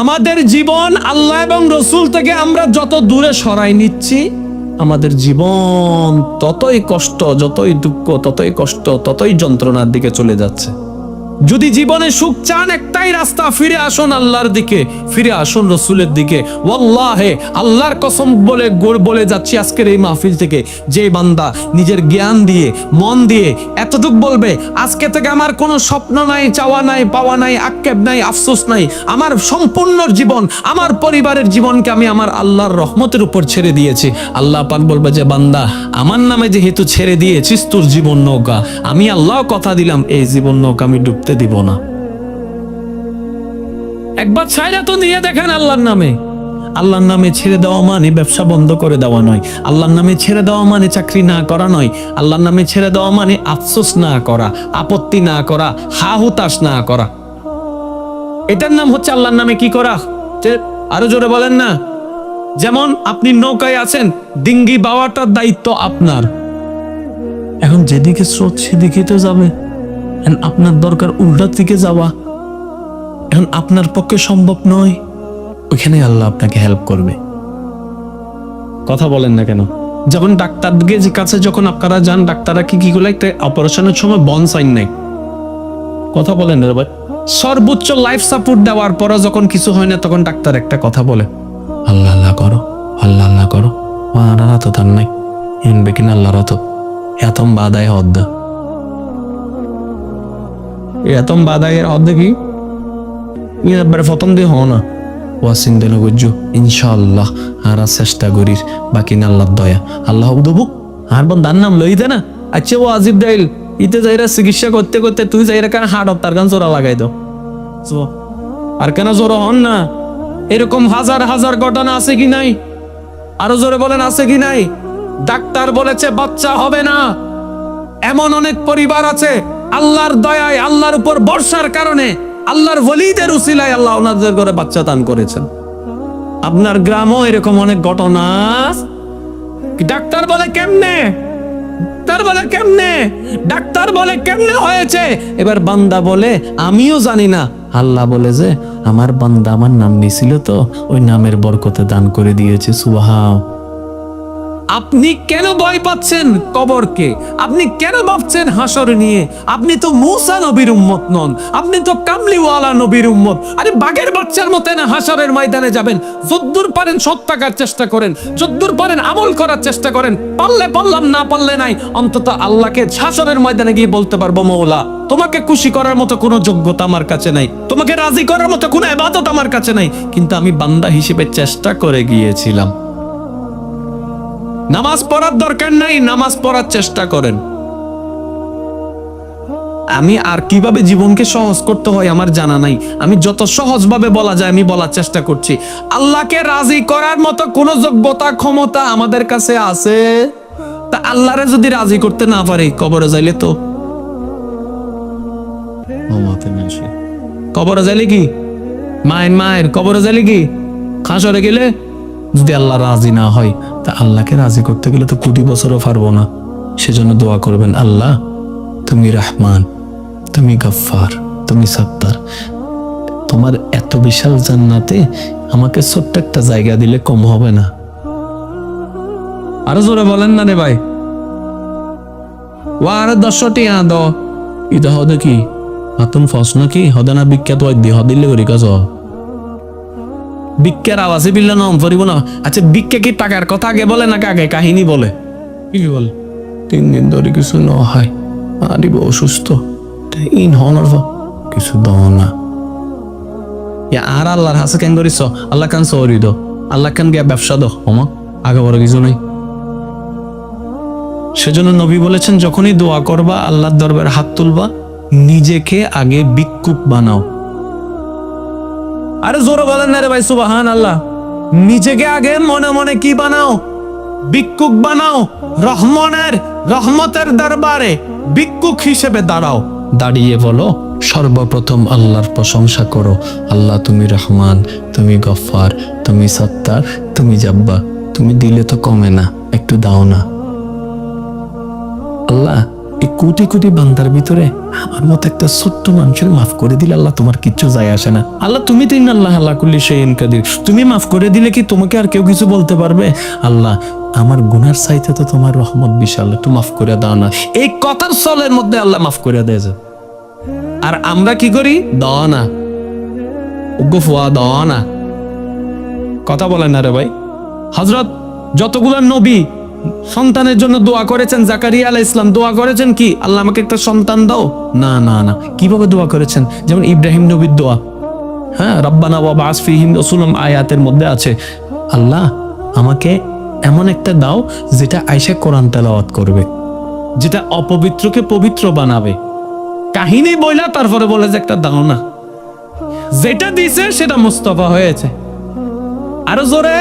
আমাদের জীবন আল্লাহ এবং রসুল থেকে আমরা যত দূরে সরাই নিচ্ছি, আমাদের জীবন ততই কষ্ট, যতই দুঃখ, ততই কষ্ট, ততই যন্ত্রণার দিকে চলে যাচ্ছে। যদি জীবনে সুখ চান, একটাই রাস্তা, ফিরে আসুন আল্লাহর দিকে, ফিরে আসুন রসুলের দিকে। ওয়াল্লাহে, আল্লাহর কসম বলে গোড় বলে যাচ্ছি আজকের এই মাহফিল থেকে। যে বান্দা নিজের জ্ঞান দিয়ে, মন দিয়ে এতটুক বলবে, আজকে থেকে আমার কোনো স্বপ্ন নাই, চাওয়া নাই, পাওয়া নাই, আক্ষেপ নাই, আফসোস নাই। আমার সম্পূর্ণ জীবন, আমার পরিবারের জীবনকে আমি আমার আল্লাহর রহমতের উপর ছেড়ে দিয়েছি। আল্লাহ পাক বলবে, যে বান্দা, আমার নামে যেহেতু ছেড়ে দিয়েছিস, তোর জীবন নৌকা। আমি আল্লাহ কথা দিলাম, এই জীবন নৌকা আমি ডুবতে দিব না। একবার ছাইরা তো নিয়ে দেখেন আল্লাহর নামে। আল্লাহর নামে ছেড়ে দেওয়া মানে ব্যবসা বন্ধ করে দেওয়া নয়। আল্লাহর নামে ছেড়ে দেওয়া মানে চাকরি না করা নয়। আল্লাহর নামে ছেড়ে দেওয়া মানে আফসোস না করা, আপত্তি না করা হা হুতাশ না করা। এটার নাম হচ্ছে আল্লাহর নামে কি করা? আরও জোরে বলেন না। যেমন আপনি নৌকায় আছেন, ডিঙ্গি বাওয়াটার দায়িত্ব আপনার। এখন যেদিকে স্রোত সেদিকে তো যাবে। আপনার দরকার উল্টার দিকে যাওয়া। এখন আপনার পক্ষে সম্ভব নয়। ওইখানে আল্লাহ আপনাকে হেল্প করবে। কথা বলেন না কেন? যেমন ডাক্তারদের কাছে যখন আপনারা যান, ডাক্তাররা কি কি গুলো একটা অপারেশনের সময় বন সাইন নেই কথা বলেন না ভাই। সর্বোচ্চ লাইফ সাপোর্ট দেওয়ার পরে যখন কিছু হয় না, তখন ডাক্তার একটা কথা বলে। আল্লাহ আল্লাহ করো, আল্লাহ আল্লাহ করো। মারা তো তার নাই। এনবে কিনা আল্লাহর তো এতম বাদায় হদ্দ। এতম বাদায়ের হদ্দ কি এবারে প্রথম দিয়ে হও না। ওয়াসিন দিল গুজ্জু, ইনশাআল্লাহ আর চেষ্টা করিস বাকি না আল্লাহ দয়া। আল্লাহ দেবু আর বোন দার নাম লইতে না? আচ্ছা ও আজিব দাইল, ইতে যাইরা চিকিৎসা করতে করতে তুই যাইরা কেন হাট তার গান চোরা লাগাই তো আর কেন জোর হন না? এরকম হাজার হাজার ঘটনা আছে কি নাই? আরও জোরে বলেন, আছে কি নাই? ডাক্তার বলেছে, বাচ্চা হবে না। এমন অনেক পরিবার আছে আল্লাহর দয়ায়, আল্লাহর উপর বর্ষার কারণে আল্লাহর ওলিদের উসিলায় আল্লাহ ওনাদের করে বাচ্চা দান করেছেন। আপনার গ্রামও এরকম অনেক ঘটনা ডাক্তার বলে কেমনে? ডাক্তার বলে কেমনে? ডাক্তার বলে কেমনে হয়েছে? এবার বান্দা বলে, আমিও জানি না। বলে যে, আমার বান্দা আমার নাম নিছিল তো, ওই নামের বরকতে দান করে দিয়েছে সুবাহাও আপনি কেন ভয় পাচ্ছেন কবরকে? আপনি কেন ভাবছেন হাসর নিয়ে? আপনি তো মূসা নবীর উম্মত নন। আপনি তো কামলিওয়ালা নবীর উম্মত। আরে বাঘের বাচ্চার মতো না হাসরের ময়দানে যাবেন? যদ্দূর পারেন সৎ চেষ্টা করেন, যদ্দূর পারেন আমল করার চেষ্টা করেন, পারলে পারলাম, না পারলে নাই, অন্তত আল্লাহকে হাসরের ময়দানে গিয়ে বলতে পারব, মৌলা, তোমাকে খুশি করার মতো কোনো যোগ্যতা আমার কাছে নাই, তোমাকে রাজি করার মতো কোনো এবাদত আমার কাছে নাই, কিন্তু আমি বান্দা হিসেবে চেষ্টা করে গিয়েছিলাম। নামাজ পড়ার দরকার নাই, নামাজ পড়ার চেষ্টা করেন। আমি আর কীভাবে জীবনকে সহজ করতে হয় আমার জানা নাই। আমি যত সহজভাবে বলা যায়, আমি বলার চেষ্টা করছি। আল্লাহকে রাজি করার মতো কোনো যোগ্যতা, ক্ষমতা আমাদের কাছে আছে? তা আল্লাহরে যদি রাজি করতে না পারি, কবরে যাইলে তো? কবরে যাইলে কি? মায়ের মায়ের, কবরে যাইলে কি? খাসরে গেলে? যদি আল্লাহ রাজি না হয়, তা আল্লাহকে রাজি করতে গেলে তো কোটি বছরও পারব না। সেজন্য দোয়া করবেন, আল্লাহ, তুমি রহমান, তুমি গফফার, তুমি সত্তার। তোমার এত বিশাল জান্নাতে আমাকে ছোট্ট একটা জায়গা দিলে কম হবে না। আরও জোরে বলেন না রে ভাই। ও আরও দশটি আদ। ইদা হদে কি? হাতুন ফস নাকি? হদে না বিখ্যাত দি হদিল্লে করি কাজ বিক্ষের আওয়াজে বিল্লা নাম পড়িব না। আচ্ছা বিক্ষে কি টাকার কথা আগে বলে না আগে কাহিনী বলে? কি বলে? তিন দিন ধরে কিছু ন হয় আরিব অসুস্থ ইন হনর কিছু দহ না। ইয়া আর আল্লাহর হাসে কেন করিস আল্লাহ কান সরি দো আল্লাহ কান গিয়া ব্যবসা দো হমা আগে বড় কিছু নাই। সেজন্য নবী বলেছেন যখনই দোয়া করবা আল্লাহর দরবারে হাত তুলবা নিজেকে আগে বিক্ষুপ বানাও। আরে জোরে বলেন না রে ভাই সুবাহান আল্লাহ নিজেকে আগে মনে মনে কি বানাও? ভিক্ষুক বানাও, রহমানের, রহমতের দরবারে ভিক্ষুক হিসেবে দাঁড়াও। দাঁড়িয়ে বলো, সর্বপ্রথম আল্লাহর প্রশংসা করো। আল্লাহ, তুমি রহমান, তুমি গফফার, তুমি সত্তার, তুমি জাব্বা তুমি দিলে তো কমে না, একটু দাও না। আল্লাহ এই কোটি কোটি বান্দার ভিতরে আমার মতো একটা ছোট্ট মানুষের মাফ করে দিলে আল্লাহ তোমার কিচ্ছু যায় আসে না। আল্লাহ, তুমি তো আল্লাহ আল্লাহ করলি সেই কাদির। তুমি মাফ করে দিলে কি তোমাকে আর কেউ কিছু বলতে পারবে? আল্লাহ, আমার গুনার চাইতে তো তোমার রহমত বিশাল, একটু মাফ করে দাও না। এই কথার চলের মধ্যে আল্লাহ মাফ করে দেয় যে। আর আমরা কি করি? দাও না। গুফুয়া দাও না। কথা বলেন না রে ভাই। হজরত যতগুলো নবী সন্তানের জন্য দোয়া করেছেন জাকারিয়া আলাহ ইসলাম দোয়া করেছেন কি? আল্লাহ আমাকে একটা সন্তান দাও। না না না। কীভাবে দোয়া করেছেন? যেমন ইব্রাহিম নবীর দোয়া। হ্যাঁ রব্বানা বাবা আসফিহিম রসুলম আয়াতের মধ্যে আছে, আল্লাহ, আমাকে এমন একটা দাও যেটা আয়সা কোরআন তেলাওয়াত করবে, যেটা অপবিত্রকে পবিত্র বানাবে। কাহিনী বইলা তারপরে বলে যে একটা দাও না। যেটা দিছে সেটা মুস্তফা হয়েছে। আরও জোরে!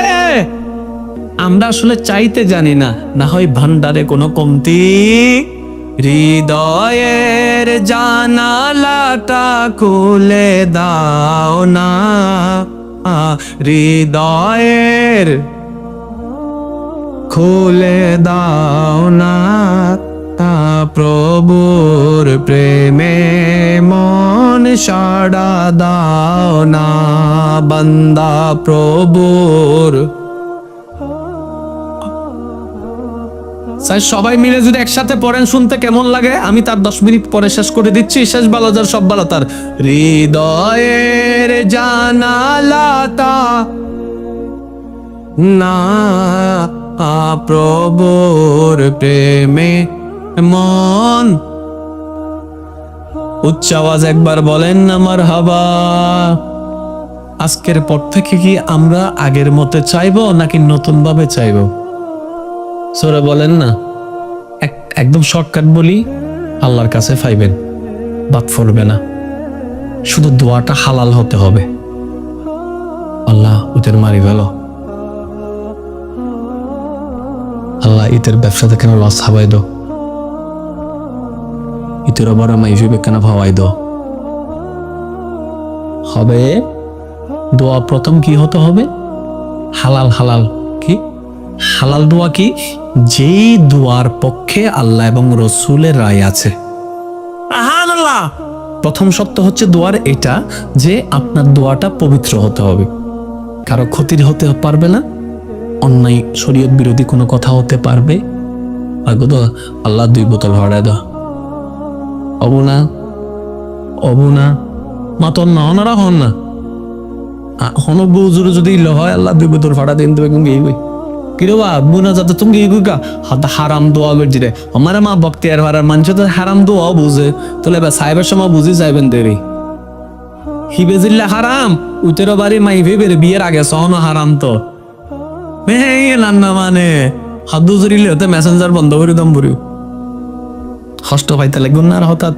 আমরা আসলে চাইতে জানি না না হয় ভান্ডারে কোনো কমতি। হৃদয়ের জানালাটা খুলে দাও না। হৃদয়ের খুলে দাও না, তা প্রভুর প্রেমে মন সাড়া দাও না। বান্দা প্রভুর স্যার, সবাই মিলে যদি একসাথে পড়েন, শুনতে কেমন লাগে? আমি তার দশ মিনিট পরে শেষ করে দিচ্ছি। শেষ ভালো যার সব ভালো তার। হৃদয়ের জানালাতা না প্রভুর প্রেমে মন। উচ্চ আওয়াজ একবার বলেন আমার হাবা আজকের পর থেকে কি আমরা আগের মতে চাইব নাকি নতুন ভাবে চাইব? সোরা বলেন না, এক- একদম শর্টকাট বলি, আল্লাহর কাছে পাইবেন বাদ ফরবে না। শুধু দোয়াটা হালাল হতে হবে। আল্লাহ উতের মারি গেল আল্লাহ ইতের ব্যবসা থেকে লস হাবাই দো? ইতের আবার আমার ইফিবে কেন ভাবাই দো? হবে? দোয়া প্রথম কি হতে হবে? হালাল হালাল, কি? হালাল দোয়া কি? যেই দোয়ার পক্ষে আল্লাহ এবং রসুলের রায় আছে। প্রথম সত্য হচ্ছে দোয়ার এটা যে আপনার দোয়াটা পবিত্র হতে হবে। কারও ক্ষতির হতে পারবে না অন্যায় শরীয়ত বিরোধী কোনো কথা হতে পারবে। আল্লাহ দুই বোতল ভাড়ায় দাও। অবু না অবু মা তোর না অনারা হন না। হন বুজুর যদি ইল্ল হয় আল্লাহ দুই বোতল ভাড়া দিন দেবে কিন্তু এই কিরে বা তুমি হারাম দোয়া বের আমার মা আর মানুষ তো হারাম বুঝে। তাহলে সাহেবের সময় বুঝি যাইবেন দেরি। হারাম, উতেরো বাড়ি মাই ভেবে বিয়ের আগে সহন হারাম তো। মানে হাত দুজরিলে হতে মেসেঞ্জার বন্ধ করে দম বুড়ি কষ্ট পাইতে লাগবে না হঠাৎ।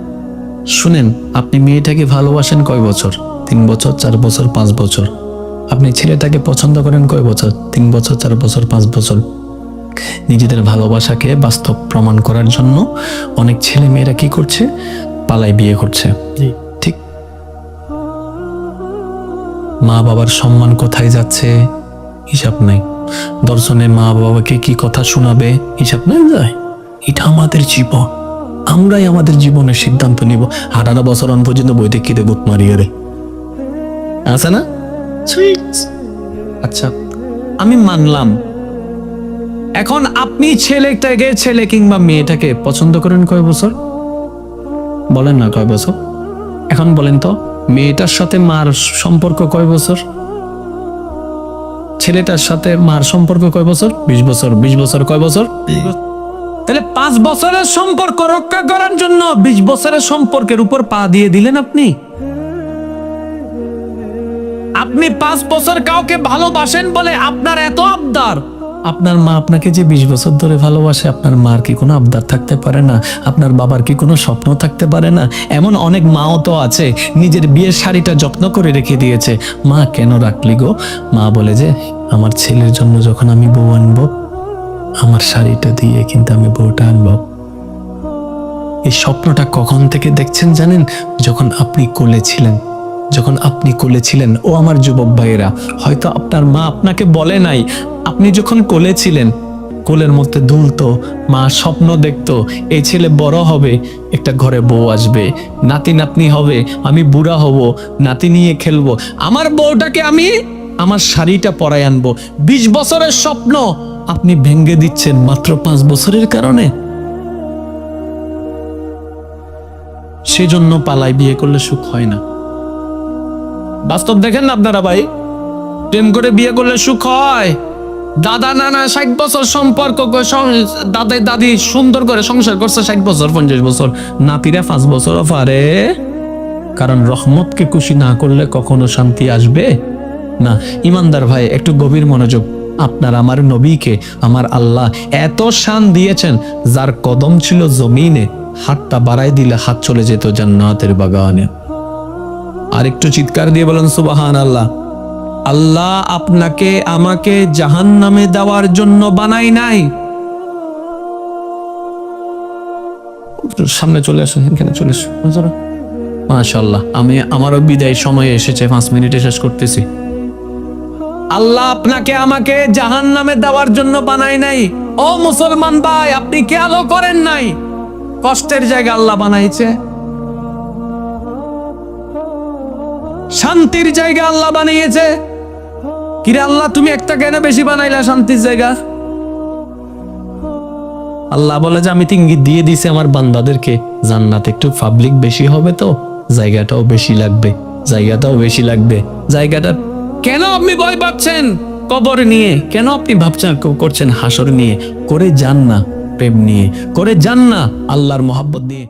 শুনেন, আপনি মেয়েটাকে ভালোবাসেন কয় বছর? তিন বছর, চার বছর, পাঁচ বছর? আপনি ছেলেটাকে পছন্দ করেন কয় বছর? তিন বছর চার বছর পাঁচ বছর? নিজেদের ভালোবাসাকে বাস্তব প্রমাণ করার জন্য অনেক ছেলে মেয়েরা কি করছে? পালাই বিয়ে করছে। ঠিক? মা বাবার সম্মান কোথায় যাচ্ছে? হিসাব নাই। দর্শনে মা বাবাকে কি কথা শোনাবে? হিসাব নাই যায়। এটা আমাদের জীবন। আমরাই আমাদের জীবনের সিদ্ধান্ত নিব। আঠারো বছর অন পর্যন্ত বইতে কিরে বুট মারিয়ে রে আছে না? আচ্ছা আমি মানলাম। এখন আপনি ছেলেটাকে ছেলে কিংবা মেয়েটাকে পছন্দ করেন কয় বছর? বলেন না কয় বছর। এখন বলেন তো মেয়েটার সাথে মার সম্পর্ক কয় বছর? ছেলেটার সাথে মার সম্পর্ক কয় বছর? বিশ বছর। বিশ বছর কয় বছর। তাহলে পাঁচ বছরের সম্পর্ক রক্ষা করার জন্য বিশ বছরের সম্পর্কের উপর পা দিয়ে দিলেন আপনি? আপনি পাঁচ বছর কাউকে ভালোবাসেন বলে আপনার এত আবদার? আপনার মা আপনাকে যে বিশ বছর ধরে ভালোবাসে, আপনার মার কি কোনো আবদার থাকতে পারে না? আপনার বাবার কি কোনো স্বপ্ন থাকতে পারে না? এমন অনেক মাও তো আছে, নিজের বিয়ের শাড়িটা যত্ন করে রেখে দিয়েছে। মা কেন রাখলি গো? মা বলে যে, আমার ছেলের জন্য যখন আমি বউ আনব, আমার শাড়িটা দিয়ে কিন্তু আমি বউটা আনব। এই স্বপ্নটা কখন থেকে দেখছেন জানেন? যখন আপনি কোলে ছিলেন। যখন আপনি কোলে ও আমার যুবক ভাইয়েরা, হয়তো আপনার মা আপনাকে বলে নাই। আপনি যখন কোলে কোলের মধ্যে দুলতো, মা স্বপ্ন দেখতো এই ছেলে বড় হবে, একটা ঘরে বউ আসবে, নাতি নাতনি হবে, আমি বুড়া হব, নাতি নিয়ে খেলব, আমার বউটাকে আমি আমার শাড়িটা পরাই আনব। বিশ বছরের স্বপ্ন আপনি ভেঙ্গে দিচ্ছেন মাত্র পাঁচ বছরের কারণে। সেজন্য পালাই বিয়ে করলে সুখ হয় না। বাস্তব দেখেন না আপনারা ভাই? প্রেম করে বিয়ে করলে সুখ হয়। দাদা নানা ষাট বছর সম্পর্ক দাদাই দাদি সুন্দর করে সংসার করছে ষাট বছর, পঞ্চাশ বছর। নাতিরা পাঁচ বছর পারে কারণ রহমতকে খুশি না করলে কখনো শান্তি আসবে? না, ইমানদার ভাই, একটু গভীর মনোযোগ। আপনার আমার নবীকে, আমার আল্লাহ এত শান দিয়েছেন, যার কদম ছিল জমিনে। হাতটা বাড়াই দিলে হাত চলে যেত জান্নাতের বাগানে। আর একটু চিৎকার দিয়ে বলেন সুবাহান আল্লাহ আল্লাহ আপনাকে, আমাকে জাহান নামে দেওয়ার জন্য বানাই নাই। সামনে চলে আসুন, এখানে চলে আসুন। মাশাল্লাহ আমি, আমারও বিদায় সময় এসেছে, পাঁচ মিনিটে শেষ করতেছি। আল্লাহ আপনাকে, আমাকে জাহান নামে দেওয়ার জন্য বানাই নাই। ও মুসলমান ভাই, আপনি খেয়ালও করেন নাই। কষ্টের জায়গা আল্লাহ বানাইছে। শান্তির জায়গা আল্লাহ বানিয়েছে। কিরে আল্লাহ, তুমি একটা কেন বেশি বানাইলা শান্তির জায়গা? আল্লাহ বলে যে, আমি ইঙ্গিত দিয়ে দিছি আমার বান্দাদেরকে। জান্নাত একটু পাবলিক বেশি হবে তো, জায়গাটাও বেশি লাগবে, জায়গাটাও বেশি লাগবে। জায়গাটা কেন আপনি ভয় পাচ্ছেন? কবর নিয়ে। কেন আপনি ভাবছেন, করছেন হাসর নিয়ে? করে যান না প্রেম নিয়ে। করে যান না আল্লাহর মোহাব্বত দিয়ে